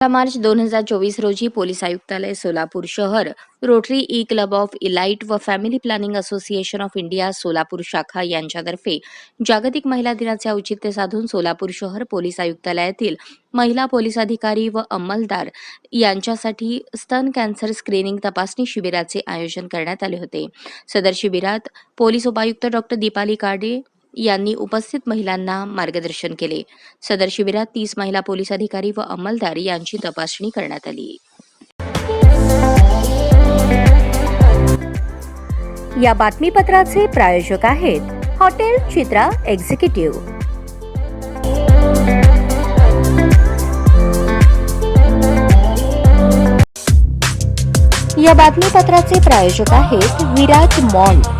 मार्च दोन हजार चोवीस रोजी पोलीस आयुक्तालय सोलापूर शहर Rotary E club of elite व family planning association of India Solapur शाखा यांच्यातर्फे जागतिक महिला दिनाचे औचित्य साधून सोलापूर शहर पोलीस आयुक्तालयातील महिला पोलीस अधिकारी व अंमलदार यांच्यासाठी स्तन कॅन्सर स्क्रीनिंग तपासणी शिबिराचे आयोजन करण्यात आले होते. सदर शिबिरात पोलीस उपायुक्त डॉक्टर दीपाली काडे यांनी उपस्थित महिलांना मार्गदर्शन केले. सदर शिबिरात तीस महिला पोलीस अधिकारी व अंमलदार यांची तपासणी करण्यात आली. या बातमीपत्राचे प्रायोजक आहेत हॉटेल चित्रा एक्झिक्युटिव्ह. या बातमीपत्राचे प्रायोजक आहेत विराज मॉल.